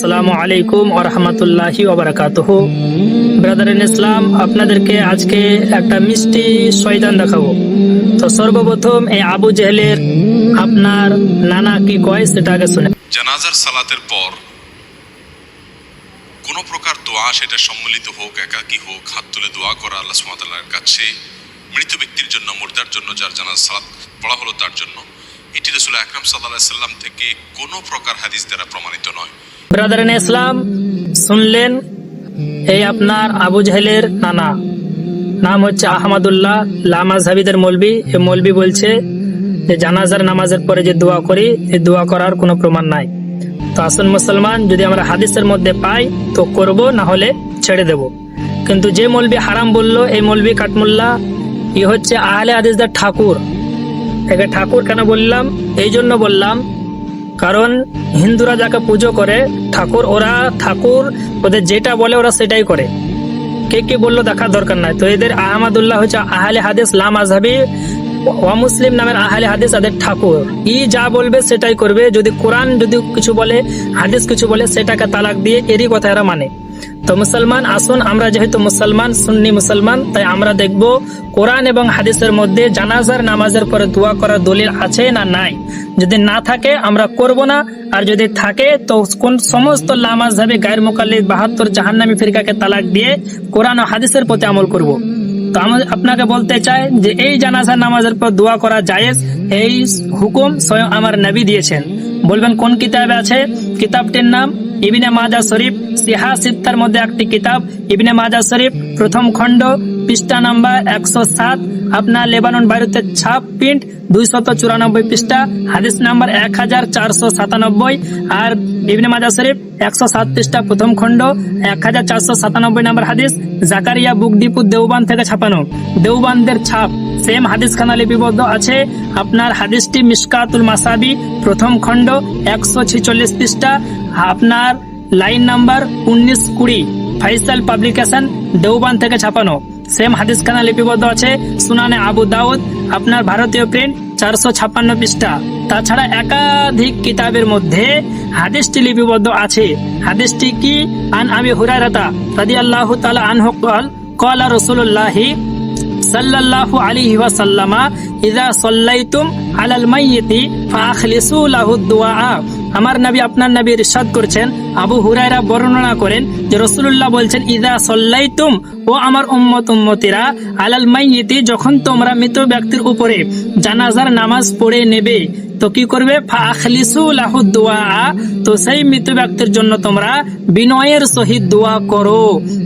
আসসালামু আলাইকুম আরহামতুল্লাহি ওবরাকাতুহ ইসলাম আপনাদেরকে আজকে একটা মিষ্টি শয়তান দেখাবো। তো সর্বপ্রথম এই আবু জেহেলের আপনার নানা কি কয় সেটা আগে শুনে। জানাজার সালাতের পর কোন প্রকার দোয়া সেটা সম্মিলিত হোক, একাকী হোক, হাত তুলে দোয়া করা আল্লাহ সুমাতাল্লাহর কাছে, মৃত ব্যক্তির জন্য, মুর্দার জন্য যার জানাজ সালাত পড়া হলো তার জন্য, এটি রসুল আকরাম সাল্লাহ সাল্লাম থেকে কোনো প্রকার হাদিস দ্বারা প্রমাণিত নয়। ব্রাদার ইন ইসলাম, শুনলেন এই আপনার আবু জেহেলের নানা। নাম হচ্ছে আহমদুল্লাহ লামাজ হাবিদের মলবি। এই মলবি বলছে যে, জানাজার নামাজের পরে যে দোয়া করি এই দোয়া করার কোনো প্রমাণ নাই। তো আসুন মুসলমান, যদি আমরা হাদিসের মধ্যে পাই, তো করব, না হলে ছেড়ে দেব। কিন্তু যে মলবি হারাম বলল, এই মলবি কাটমুল্লা, ই হচ্ছে আহলে হাদিসদের ঠাকুর। একে ঠাকুর কেন বললাম? এই জন্য বললাম কারণ হিন্দুরা যাকে পুজো করে, ঠাকুর, ওরা ঠাকুর, ওদের যেটা বলে ওরা সেটাই করে। কে কে বলল দেখার দরকার নাই। তো এদের আহমদুল্লাহ হচ্ছে আহলে হাদিস লাম আজহাবি অমুসলিম নামের আহলে হাদিস আদের ঠাকুর। ই যা বলবে সেটাই করবে। যদি কোরআন যদি কিছু বলে, হাদিস কিছু বলে, সেটাকে তালাক দিয়ে এরই কথা এরা মানে। তো মুসলমান আসুন, আমরা যেহেতু মুসলমান, সুন্নি মুসলমান, তাই আমরা দেখব কোরআন এবং হাদিসের মধ্যে জানাজার নামাজের পরে দোয়া করার দলিল আছে না নাই। যদি না থাকে, আমরা করব না। আর যদি থাকে, তো কোন সমস্ত লামাজ হবে গায়ের মোকাল্লিদ বাহাত্তর জাহান্নামী ফিরকাকে তালাক দিয়ে কোরআন ও হাদিসের প্রতি আমল করব। তো আমি আপনাকে বলতে চাই যে এই জানাজার নামাজের পর দোয়া করা জায়েজ, এই হুকুম স্বয়ং আমার নবী দিয়েছেন। বলবেন, কোন কিতাবে আছে? কিতাবটির নাম ইবিনে মাজা শরীফ সিহা সিত্তার মধ্যে একটি কিতাব। ইবিনে মাজা শরীফ, প্রথম খণ্ড, পৃষ্ঠা নাম্বার একশো সাত, আপনার লেবানন বাড়িতে ছাপ প্রিন্ট দুইশত চুরানব্বই পৃষ্ঠা, হাদিস নাম্বার এক হাজার চারশো সাতানব্বই, আর ইবনে মাজা শরীফ একশো সাত পৃষ্ঠা, প্রথম খণ্ড এক হাজার চারশো সাতানব্বই নম্বর হাদিস, জাকারিয়া বুক ডিপু দেওবান থেকে ছাপানো। দেওবানদের ছাপ, সেম হাদিস খানা লিপিবদ্ধ আছে। আপনার হাদিসটি মিসকাতুল মাসাবি, প্রথম খণ্ড, একশো ছেচল্লিশ পৃষ্ঠা আপনার লাইন নাম্বার উনিশ কুড়ি ফাইসাল পাবলিকেশন দেওবান থেকে ছাপানো। সেম হাদিসখানা লিপিবদ্ধ আছে, সুনানে আবু দাউদ, আপনার ভারতীয় প্রিন্ট চারশো ছাপ্পান্ন পৃষ্ঠা। তাছাড়া একাধিক কিতাবের মধ্যে হাদিসটি লিপিবদ্ধ আছে। হাদিসটি কি? আন আমি হুরারাতা রাদি আল্লাহ তালা আনহু কল কলা রসুল্লাহি সাল্লাল্লাহু আলি ওয়াসাল্লামা, ইযা সাল্লাইতুম আলাল মাইয়িতি ফাখলিসু লাহু দুআ। আমার নবী আপনার নবী ইরশাদ করছেন, আবু হুরায়রা বর্ণনা করেন যে রাসূলুল্লাহ বলছেন ইযা সাল্লাইতুম ও আমার উম্মত উম্মতিরা আলাল মাইয়িতি, যখন তোমরা মৃত ব্যক্তির উপরে জানাজার নামাজ পড়ে নেবে, তো কি করবে? তো সেই মৃত ব্যক্তির জন্য তোমরা বিনয়ের সহিত দোয়া করো।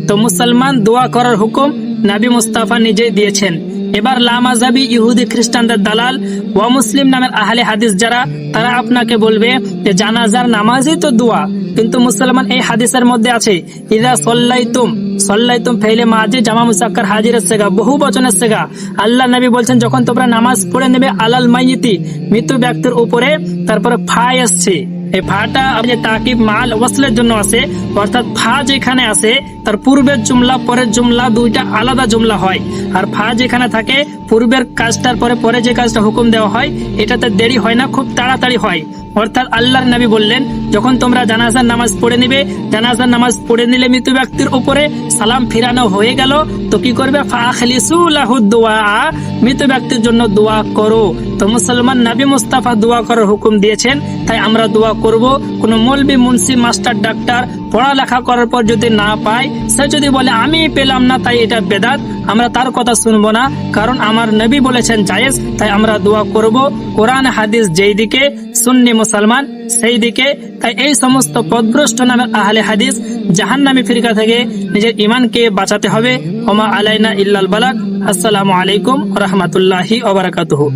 তো মুসলমান দোয়া করার হুকুম নাবি মুস্তাফা নিজেই দিয়েছেন। এবার লামাজাবি ইহুদি খ্রিস্টানদের দালাল ওয়া মুসলিম নামের আহলে হাদিস যারা, তারা আপনাকে বলবে যে জানাজার নামাজই তো দোয়া। কিন্তু মুসলমান এই হাদিসের মধ্যে আছে, ইদা সল্লাইতুম সল্লাইতুম ফেলে মাঝে জামা মুসাক্কার হাজিরের সেগা বহু বচনের সেগা আল্লাহ নবী বলছেন, যখন তোমরা নামাজ পড়ে নেবে আলাল মাইতি মৃত ব্যক্তির উপরে তারপরে ফাই আসছে। এই ফাটা যে তাকিব মাল ওয়াসলের জন্য আছে অর্থাৎ ফা যেখানে আছে, তার পূর্বের জুমলা, পরের জুমলা, দুইটা আলাদা জুমলা হয়। আর ফা যেখানে থাকে, পূর্বের কাজটার পরে পরে যে কাজটা হুকুম দেওয়া হয়, এটাতে দেরি হয় না, খুব তাড়াতাড়ি হয়। অর্থাৎ আল্লাহর নবী বললেন, যখন তোমরা জানাজার নামাজ পড়ে নিবে, জানাজার নামাজ পড়ে নিলে মৃত ব্যক্তির উপরে সালাম ফিরানো হয়ে গেল, তো কি করবে? মৃত ব্যক্তির জন্য দোয়া করো। তো মুসলমান নবী মুস্তাফা দোয়া করার হুকুম দিয়েছেন, তাই আমরা দোয়া করব। কোনো মৌলবি, মুন্সি, মাস্টার, ডাক্তার পড়ালেখা করার পর যদি না পায়, সে যদি বলে, আমি পেলাম না, তাই এটা বেদাত। আমরা তার কথা শুনব না, কারণ আমার নবী বলেছেন জায়েজ, তাই আমরা দোয়া করব। কোরআন, হাদিস যেই দিকে, সুন্নি মুসলমান সেই দিকে। তাই এই সমস্ত পদভ্রষ্ট নামের আহলে হাদিস জাহান্নামী ফিরকা থেকে নিজের ইমানকে বাঁচাতে হবে। ওমা আলাইনা ইল্লাল বালাক। আসসালামু আলাইকুম রহমতুল্লাহি ওবরাকাতুহু